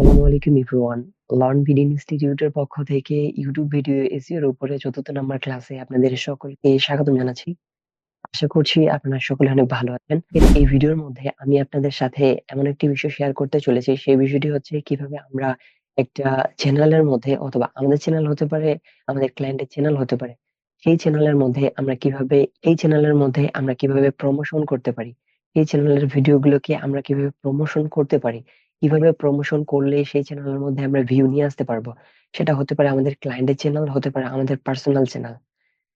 আসসালামু আলাইকুম everyone. Learn BD ইনস্টিটিউটের পক্ষ থেকে ইউটিউব ভিডিও এসইও এর উপরে চতুর্থ নাম্বার ক্লাসে আপনাদের সকলকে স্বাগতম জানাচ্ছি। আশা করছি আপনারা সকলে অনেক ভালো আছেন। এই ভিডিওর মধ্যে আমি আপনাদের সাথে এমন একটি বিষয় শেয়ার করতে চলেছি। সেই বিষয়টি হচ্ছে কীভাবে আমরা একটা চ্যানেলের মধ্যে অথবা আমাদের চ্যানেল হতে পারে, আমাদের ক্লায়েন্টের চ্যানেল হতে পারে, সেই চ্যানেলের মধ্যে আমরা কীভাবে, এই চ্যানেলের মধ্যে আমরা কীভাবে প্রমোশন করতে পারি, এই চ্যানেলের ভিডিওগুলোকে আমরা কীভাবে প্রমোশন করতে পারি কীভাবে প্রমোশন করলে সেই চ্যানেলের মধ্যে আমরা ভিউ নিয়ে আসতে পারব? সেটা হতে পারে আমাদের ক্লায়েন্টের চ্যানেল হতে পারে আমাদের পার্সোনাল চ্যানেল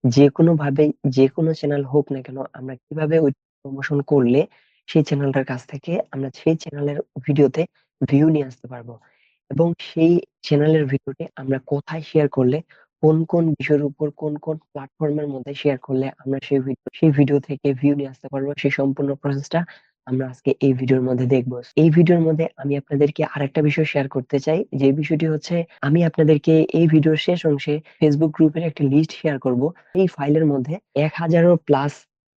যেকোনো ভাবে যেকোনো চ্যানেল হোক না কেন, আমরা কীভাবে ওই প্রমোশন করলে সেই চ্যানেলটার কাছ থেকে আমরা সেই চ্যানেলের ভিডিওতে ভিউ নিয়ে আসতে পারব? এবং সেই চ্যানেলের ভিডিওটি আমরা কোথায় শেয়ার করলে, কোন কোন বিষয়ের উপর, কোন কোন প্ল্যাটফর্মের মধ্যে শেয়ার করলে আমরা সেই ভিডিও সেই ভিডিও থেকে ভিউ নিয়ে আসতে পারব? সেই সম্পূর্ণ প্রসেসটা আমরা আজকে এই ভিডিওর মধ্যে দেখব। এই ভিডিওর মধ্যে আমি আপনাদেরকে আরেকটা বিষয় শেয়ার করতে চাই। যে বিষয়টি হচ্ছে, আমি আপনাদেরকে এই ভিডিওর শেষ অংশে ফেসবুক গ্রুপের একটি লিস্ট শেয়ার করব। এই ফাইলের মধ্যে এক হাজারও প্লাস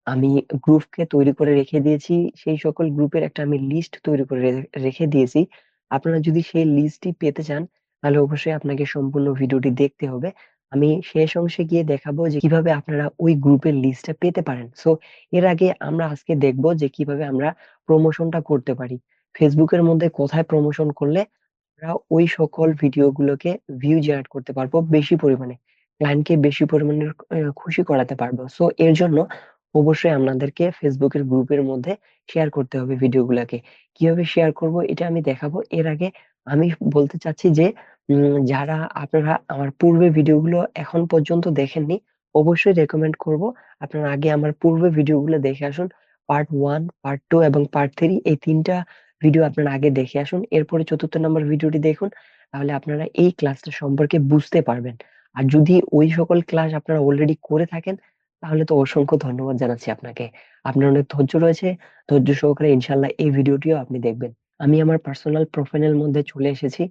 আমি গ্রুপকে তৈরি করে রেখে দিয়েছি। সেই সকল গ্রুপের একটা আমি লিস্ট তৈরি করে রেখে দিয়েছি। আপনারা যদি সেই লিস্টটি পেতে চান, তাহলে অবশ্যই আপনাকে সম্পূর্ণ ভিডিওটি দেখতে হবে। আমি শেষ অংশে গিয়ে দেখাবো যে কীভাবে আপনারা ওই গ্রুপের লিস্টটা পেতে পারেন। সো এর আগে আমরা আজকে দেখব যে কীভাবে আমরা প্রমোশনটা করতে পারি। ফেসবুকের মধ্যে কোথায় প্রমোশন করলে আমরা ওই সকল ভিডিওগুলোকে ভিউ জেনারেট করতে পারব বেশি পরিমাণে। ক্লায়েন্টকে বেশি পরিমাণে খুশি করাতে পারব। সো এর জন্য অবশ্যই আপনাদেরকে ফেসবুকের গ্রুপের মধ্যে শেয়ার করতে হবে ভিডিওগুলোকে। কীভাবে শেয়ার করব এটা আমি দেখাবো। এর আগে আমি বলতে চাচ্ছি যে উম, যারা আপনারা আমার পূর্বে ভিডিওগুলো এখন পর্যন্ত দেখেননি, অবশ্যই রেকমেন্ড করব। আপনারা আগে আমার পূর্বে ভিডিওগুলো দেখে আসুন। পার্ট ওয়ান পার্ট টু এবং পার্ট থ্রি এই তিনটা ভিডিও আপনারা আগে দেখে আসুন। এরপরে চতুর্থ নম্বর ভিডিওটি দেখুন, তাহলে আপনারা এই ক্লাসটা সম্পর্কে বুঝতে পারবেন। আর যদি ওই সকল ক্লাস আপনারা অলরেডি করে থাকেন, তাহলে তো অসংখ্য ধন্যবাদ জানাচ্ছি আপনাকে। আপনার অনেক ধৈর্য রয়েছে। ধৈর্য সহকারে ইনশাল্লাহ এই ভিডিওটিও আপনি দেখবেন। আমি আমার পার্সোনাল প্রোফাইলের মধ্যে চলে এসেছি।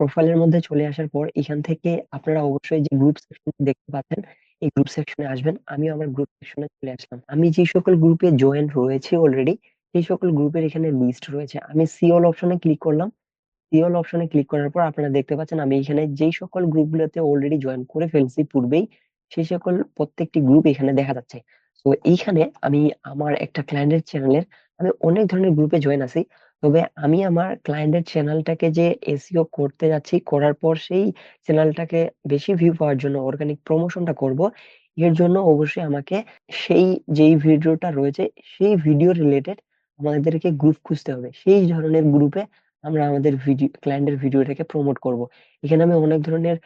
প্রোফাইলের মধ্যে চলে আসার পর এখান থেকে আপনারা অবশ্যই যে গ্রুপ সেকশন দেখতে পাচ্ছেন, এই গ্রুপ সেকশনে আসবেন। আমি আমার গ্রুপ সেকশনে চলে আসলাম। আমি যে সকল গ্রুপে জয়েন রয়েছে অলরেডি সেই সকল গ্রুপের এখানে লিস্ট রয়েছে। আমি সি অল অপশনে ক্লিক করলাম। সি অল অপশনে ক্লিক করার পর আপনারা দেখতে পাচ্ছেন আমি এখানে যেই সকল গ্রুপগুলোতে অলরেডি জয়েন করে ফেলছি পূর্বেই, সেই সকল প্রত্যেকটি গ্রুপ এখানে দেখা যাচ্ছে। তো এইখানে আমি আমার একটা ক্লায়েন্টের চ্যানেলের আমি অনেক ধরনের গ্রুপে জয়েন আছি। তবে আমি আমার ক্লায়েন্টের চ্যানেলটাকে যে এসইও করতে যাচ্ছি, করার পর সেই চ্যানেলটাকে বেশি ভিউ পাওয়ার জন্য অর্গানিক প্রমোশনটা করব, এর জন্য অবশ্যই আমাকে সেই যেই ভিডিওটা রয়েছে, সেই ভিডিও রিলেটেড আমাদেরকে গ্রুপ খুঁজতে হবে। সেই ধরনের গ্রুপে আমরা আমাদের ভিডিও ক্লায়েন্টের ভিডিওটাকে প্রমোট করব। এখানে আমি অনেক ধরনের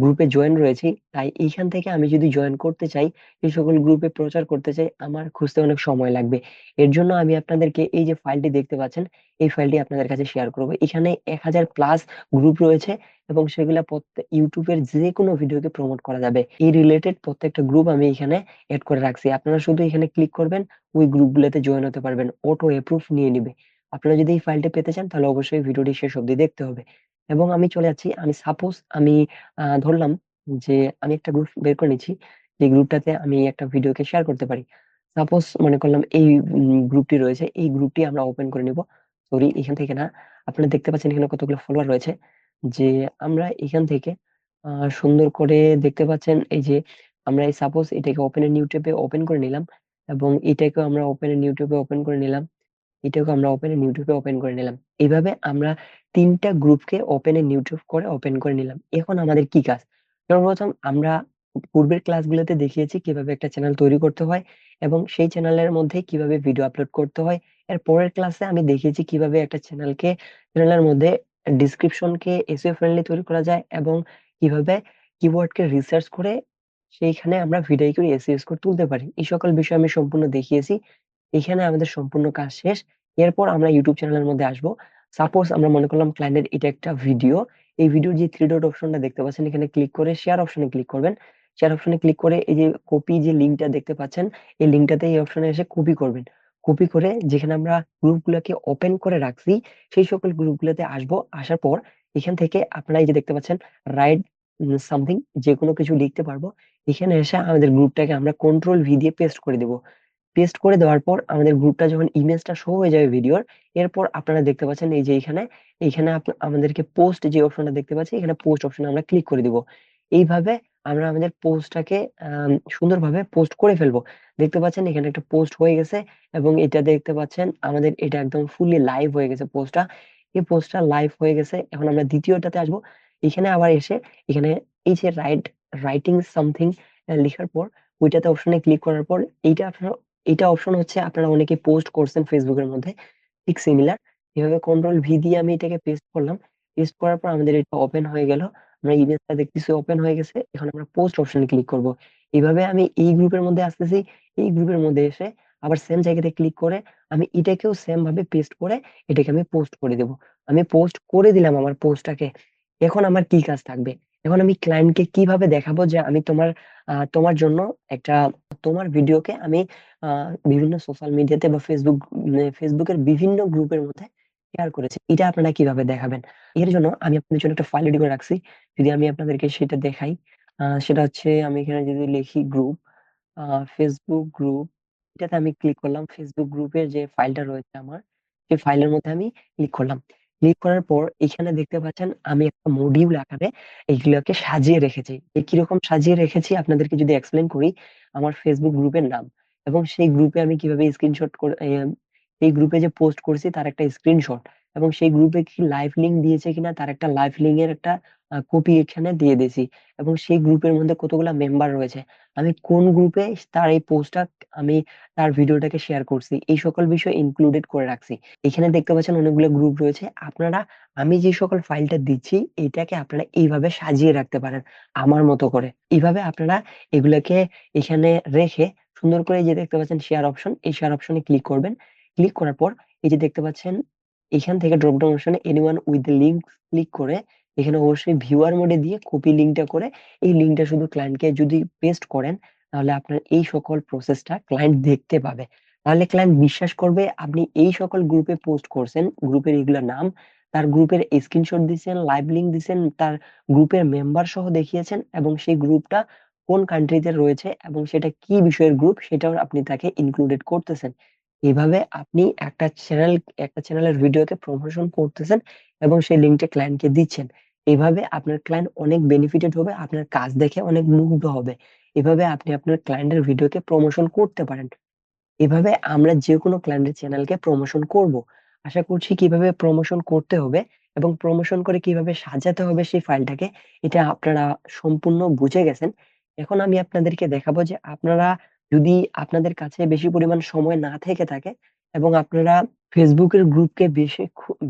গ্রুপে জয়েন রয়েছি। তাই এইখান থেকে আমি যদি জয়েন করতে চাই, এই সকল গ্রুপে প্রচার করতে চাই, আমার খুঁজতে অনেক সময় লাগবে। এর জন্য আমি আপনাদেরকে এই যে ফাইলটি দেখতে পাচ্ছেন, এই ফাইলটি আপনাদের কাছে শেয়ার করব। এখানে এক হাজার প্লাস গ্রুপ রয়েছে এবং সেগুলা প্রত্যেক ইউটিউবের যে কোনো ভিডিওকে প্রমোট করা যাবে। এই রিলেটেড প্রত্যেকটা গ্রুপ আমি এখানে এড করে রাখছি। আপনারা শুধু এখানে ক্লিক করবেন, ওই গ্রুপগুলোতে জয়েন হতে পারবেন। অটো অ্যাপ্রুভ নিয়ে নিবে। আপনারা যদি এই ফাইলটা পেতে চান, তাহলে অবশ্যই ভিডিওটি শেষ অবধি দেখতে হবে। এবং আমি চলে যাচ্ছি। আমি সাপোজ আমি আহ, ধরলাম যে আমি একটা গ্রুপ বের করে নিচ্ছি। যে গ্রুপটাতে আমি একটা ভিডিওকে শেয়ার করতে পারি। সাপোজ মনে করলাম এই গ্রুপটি রয়েছে। এই গ্রুপটি আমরা ওপেন করে নিব। সরি এখান থেকে না। আপনারা দেখতে পাচ্ছেন এখানে কতগুলো ফলোয়ার রয়েছে। যে আমরা এখান থেকে সুন্দর করে দেখতে পাচ্ছেন এই যে আমরা এই সাপোজ এটাকে ওপেন এ ট্যাবে ওপেন করে নিলাম এবং এটাকেও আমরা ওপেন এ নিউ ট্যাবে ওপেন করে নিলাম। এটাকে আমরা ওপেন এ ওপেন করে নিলাম। এইভাবে আমরা তিনটা গ্রুপকে ওপেন এ ইউটিউব করে ওপেন করে নিলাম। এখন আমাদের কি কাজ? সর্বপ্রথম আমরা পূর্বের ক্লাসগুলোতে দেখিয়েছি কীভাবে একটা চ্যানেল তৈরি করতে হয় এবং সেই চ্যানেলের মধ্যে কীভাবে ভিডিও আপলোড করতে হয়। এর পরের ক্লাসে আমি দেখিয়েছি কীভাবে একটা চ্যানেলকে চ্যানেলের মধ্যে ডিসক্রিপশনকে এসইও ফ্রেন্ডলি তৈরি করা যায় এবং কীভাবে কিওয়ার্ডকে রিসার্চ করে সেইখানে আমরা ভিডিও করে এসইও স্কোর তুলতে পারি। এই সকল বিষয় আমি সম্পূর্ণ দেখিয়েছি। এখানে আমাদের সম্পূর্ণ কাজ শেষ। এরপর আমরা ইউটিউব চ্যানেলের মধ্যে আসব। সাপোজ আমরা মনে করলাম ক্লায়েন্টের এটা একটা ভিডিও এই ভিডিওর যে থ্রি ডট অপশনটা দেখতে পাচ্ছেন, এখানে ক্লিক করে শেয়ার অপশনে ক্লিক করবেন। শেয়ার অপশনে ক্লিক করে এই যে কপি যে লিঙ্কটা দেখতে পাচ্ছেন, এই লিঙ্কটাতে এই অপশনে এসে কপি করবেন। কপি করে যেখানে আমরা গ্রুপগুলোকে ওপেন করে রাখছি, সেই সকল গ্রুপগুলোতে আসব। আসার পর এখান থেকে আপনারা এই যে দেখতে পাচ্ছেন রাইট সামথিং যে কোনো কিছু লিখতে পারব। এখানে এসে আমাদের গ্রুপটাকে আমরা কন্ট্রোল ভি দিয়ে পেস্ট করে দেবো। পেস্ট করে দেওয়ার পর আমাদের গ্রুপটা যখন ইমেজটা শো হয়ে যাবে ভিডিওর এরপর আপনারা দেখতে পাচ্ছেন এই যে এখানে এখানে আমাদেরকে পোস্ট যে অপশনটা দেখতে পাচ্ছি, এখানে পোস্ট অপশনে আমরা ক্লিক করে দিব। এইভাবে আমরা আমাদের পোস্টটাকে সুন্দরভাবে পোস্ট করে ফেলব। দেখতে পাচ্ছেন এখানে একটা পোস্ট হয়ে গেছে এবং এটা দেখতে পাচ্ছেন আমাদের এটা একদম ফুললি লাইভ হয়ে গেছে পোস্টটা এই পোস্টটা লাইভ হয়ে গেছে, এখন আমরা দ্বিতীয়টাতে আসব। এখানে আবার এসে এখানে এই যে রাইট রাইটিং সামথিং লেখার পর ওইটাতে অপশনে ক্লিক করার পর এইটা আপনারা এইটা অপশন হচ্ছে আপনারা অনেকে পোস্ট করছেন ফেসবুকের মধ্যে, ঠিক সিমিলার এভাবে কন্ট্রোল ভি দিয়ে আমি এটাকে পেস্ট করলাম। পেস্ট করার পর আমাদের এটা ওপেন হয়ে গেল। আমরা ইমেজটা দেখতেছি ওপেন হয়ে গেছে। এখন আমরা পোস্ট অপশনে ক্লিক করব। এইভাবে আমি এই গ্রুপের মধ্যে আসতেছি। এই গ্রুপের মধ্যে এসে আবার সেম জায়গাতে ক্লিক করে আমি এটাকেও সেম ভাবে পেস্ট করে এটাকে আমি পোস্ট করে দেব। আমি পোস্ট করে দিলাম আমার পোস্টটাকে এখন আমার কি কাজ থাকবে? এখন আমি ক্লায়েন্টকে কীভাবে দেখাবো যে আমি তোমার তোমার জন্য একটা, তোমার ভিডিওকে আমি বিভিন্ন সোশ্যাল মিডিয়াতে বা ফেসবুক ফেসবুকের বিভিন্ন গ্রুপের মধ্যে শেয়ার করেছি। এটা আপনারা কীভাবে দেখাবেন? এর জন্য আমি আপনাদের জন্য একটা ফাইল রেডি করে রাখছি। যদি আমি আপনাদেরকে সেটা দেখাই সেটা হচ্ছে আমি এখানে যদি লিখি গ্রুপ ফেসবুক গ্রুপ এটাতে আমি ক্লিক করলাম। ফেসবুক গ্রুপের যে ফাইলটা রয়েছে আমার, সেই ফাইলের মধ্যে আমি ক্লিক করলাম। ক্লিক করার পর এখানে দেখতে পাচ্ছেন আমি একটা মডিউল আকারে এইগুলোকে সাজিয়ে রেখেছি। কীরকম সাজিয়ে রেখেছি আপনাদেরকে যদি এক্সপ্লেন করি আমার ফেসবুক গ্রুপের নাম এবং সেই গ্রুপে আমি কীভাবে স্ক্রিনশট করে এই গ্রুপে যে পোস্ট করছি তার একটা স্ক্রিনশট এবং সেই গ্রুপে কি লাইভ লিঙ্ক দিয়েছে কিনা, তার একটা লাইভ লিঙ্ক এর একটা কপি এখানে দিয়ে দিয়েছি। এবং সেই গ্রুপের মধ্যে কতগুলা মেম্বার রয়েছে। আমি কোন গ্রুপে তার এই পোস্টটা আমি তার ভিডিওটাকে শেয়ার করছি, এই সকল বিষয় ইনক্লুডেড করে রাখছি। এখানে দেখতে পাচ্ছেন অনেকগুলো গ্রুপ রয়েছে। আপনারা, আমি যে সকল ফাইলটা দিচ্ছি, এটাকে আপনারা এইভাবে সাজিয়ে রাখতে পারেন আমার মতো করে। এইভাবে আপনারা এগুলাকে এখানে রেখে সুন্দর করে যে দেখতে পাচ্ছেন শেয়ার অপশন এই শেয়ার অপশনে ক্লিক করবেন। ক্লিক করার পর এই যে দেখতে পাচ্ছেন এখান থেকে ড্রপ ডাউন অপশনে এনিওয়ান উইথ লিঙ্ক ক্লিক করে এখানে অবশ্যই ভিউয়ার মোডে দিয়ে কপি লিঙ্কটা করে এই লিঙ্কটা শুধু ক্লায়েন্টকে যদি পেস্ট করেন তাহলে আপনার এই সকল প্রসেসটা ক্লায়েন্ট দেখতে পাবে। তাহলে ক্লায়েন্ট বিশ্বাস করবে আপনি এই সকল গ্রুপে পোস্ট করছেন গ্রুপের এগুলো নাম, তার গ্রুপের স্ক্রিনশট দিয়েছেন লাইভ লিঙ্ক দিয়েছেন তার গ্রুপের মেম্বার সহ দেখিয়েছেন এবং সেই গ্রুপটা কোন কান্ট্রিতে রয়েছে এবং সেটা কি বিষয়ের গ্রুপ সেটাও আপনি তাকে ইনক্লুডেড করতেছেন। এভাবে আপনি একটা চ্যানেল একটা চ্যানেলের ভিডিওকে প্রমোশন করতেছেন এবং সেই লিঙ্কটা ক্লায়েন্টকে দিচ্ছেন। এভাবে আপনার ক্লায়েন্ট অনেক বেনিফিটেড হবে, আপনার কাজ দেখে অনেক মুগ্ধ হবে। এভাবে আপনি আপনার ক্লায়েন্টের ভিডিওকে প্রমোশন করতে পারেন। এভাবে আমরা যে কোনো ক্লায়েন্টের চ্যানেলকে প্রমোশন করব। আশা করছি কীভাবে প্রমোশন করতে হবে এবং প্রমোশন করে কীভাবে সাজাতে হবে সেই ফাইলটাকে এটা আপনারা সম্পূর্ণ বুঝে গেছেন। এখন আমি আপনাদেরকে দেখাবো যে আপনারা যদি আপনাদের কাছে বেশি পরিমাণ সময় না থেকে থাকে এবং আপনারা ফেসবুকের গ্রুপকে বেশি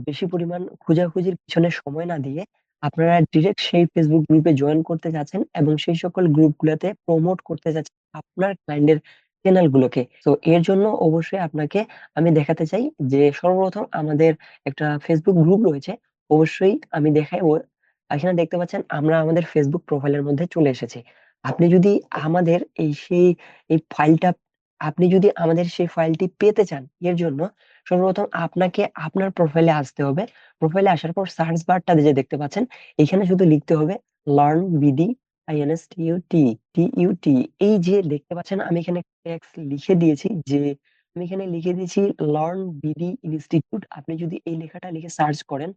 বেশি পরিমাণ খোঁজাখুঁজির পিছনে সময় না দিয়ে আপনারা ডিরেক্ট সেই ফেসবুক গ্রুপে জয়েন করতে যাচ্ছেন এবং সেই সকল গ্রুপগুলোতে প্রমোট করতে যাচ্ছেন আপনার ক্লায়েন্টের চ্যানেল গুলোকে। তো এর জন্য অবশ্যই আপনাকে আমি দেখাতে চাই যে সর্বপ্রথম আমাদের একটা ফেসবুক গ্রুপ রয়েছে, অবশ্যই আমি দেখাই এখানে দেখতে পাচ্ছেন আমরা আমাদের ফেসবুক প্রোফাইলের মধ্যে চলে এসেছি। আপনি যদি আমাদের এই সেই, এই ফাইলটা, আপনি যদি আমাদের সেই ফাইলটি পেতে চান এর জন্য, সর্বপ্রথম আপনাকে আপনার প্রোফাইলে আসতে হবে। প্রোফাইলে আসার পর সার্চ বারটা যে দেখতে পাচ্ছেন, এখানে শুধু লিখতে হবে লার্ন বিডি আইএনএসটিইউটি টিইউটি এই যে দেখতে পাচ্ছেন, আমি এখানে টেক্সট লিখে দিয়েছি যে, আমি এখানে লিখে দিয়েছি লার্ন বিডি ইনস্টিটিউট আপনি যদি এই লেখাটা লিখে সার্চ করেন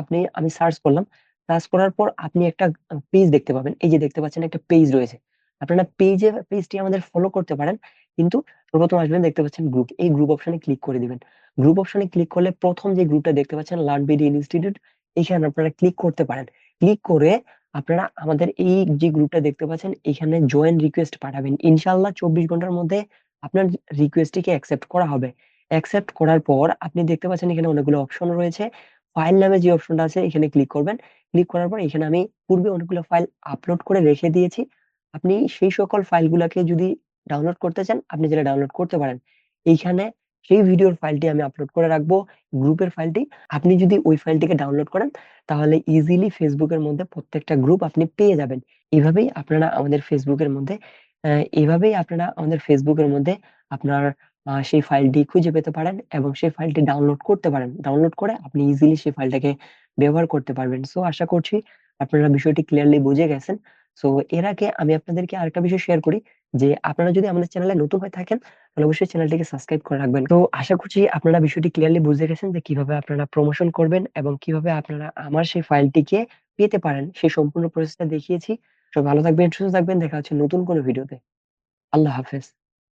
আপনি, আমি সার্চ করলাম সার্চ করার পর আপনি একটা পেজ দেখতে পাবেন। এই যে দেখতে পাচ্ছেন একটা পেজ রয়েছে। আপনারা পেজে পেজটি আমাদের ফলো করতে পারেন, কিন্তু সর্বপ্রথম আসবেন দেখতে পাচ্ছেন গ্রুপ এই গ্রুপ অপশনে ক্লিক করে দিবেন। গ্রুপ অপশনে ক্লিক করলে প্রথম যে গ্রুপটা দেখতে পাচ্ছেন লার্ন বিডি ইনস্টিটিউট এখানে আপনারা ক্লিক করতে পারেন। ক্লিক করে আপনারা আমাদের এই যে গ্রুপটা দেখতে পাচ্ছেন এখানে জয়েন রিকোয়েস্ট পাঠাবেন। ইনশাল্লাহ চব্বিশ ঘণ্টার মধ্যে আপনার রিকোয়েস্টটিকে অ্যাকসেপ্ট করা হবে। অ্যাকসেপ্ট করার পর আপনি দেখতে পাচ্ছেন এখানে অনেকগুলো অপশন রয়েছে। ফাইল নামে যে অপশনটা আছে, এখানে ক্লিক করবেন। ক্লিক করার পর এখানে আমি পূর্বে অনেকগুলো ফাইল আপলোড করে রেখে দিয়েছি। আপনি সেই সকল ফাইলগুলোকে যদি ডাউনলোড করতে চান, আপনি যেটা ডাউনলোড করতে পারেন। এইখানে সেই ভিডিওর ফাইলটি আমি আপলোড করে রাখব গ্রুপের ফাইলটি আপনি যদি ওই ফাইলটিকে ডাউনলোড করেন, তাহলে ইজিলি ফেসবুকের মধ্যে প্রত্যেকটা গ্রুপ আপনি পেয়ে যাবেন। এভাবেই আপনারা আমাদের ফেসবুকের মধ্যে এভাবেই আপনারা আমাদের ফেসবুকের মধ্যে আপনার সেই ফাইলটি খুঁজে পেতে পারেন এবং সেই ফাইলটি ডাউনলোড করতে পারেন ডাউনলোড করে আপনি ইজিলি সেই ফাইলটাকে ব্যবহার করতে পারবেন সো আশা করছি আপনারা বিষয়টি ক্লিয়ারলি বুঝে গেছেন সো এর আগে আমি আপনাদেরকে আরেকটা বিষয় শেয়ার করি যে আপনারা যদি আমাদের চ্যানেলে নতুন হয়ে থাকেন তাহলে অবশ্যই চ্যানেলটিকে সাবস্ক্রাইব করে রাখবেন। তো আশা করছি আপনারা বিষয়টি ক্লিয়ারলি বুঝে গেছেন যে কীভাবে আপনারা প্রমোশন করবেন এবং কীভাবে আপনারা আমার সেই ফাইলটিকে পেতে পারেন সেই সম্পূর্ণ প্রসেসটা দেখিয়েছি। সবাই ভালো থাকবেন, সুস্থ থাকবেন। দেখা হচ্ছে নতুন কোনো ভিডিওতে। আল্লাহ হাফেজ।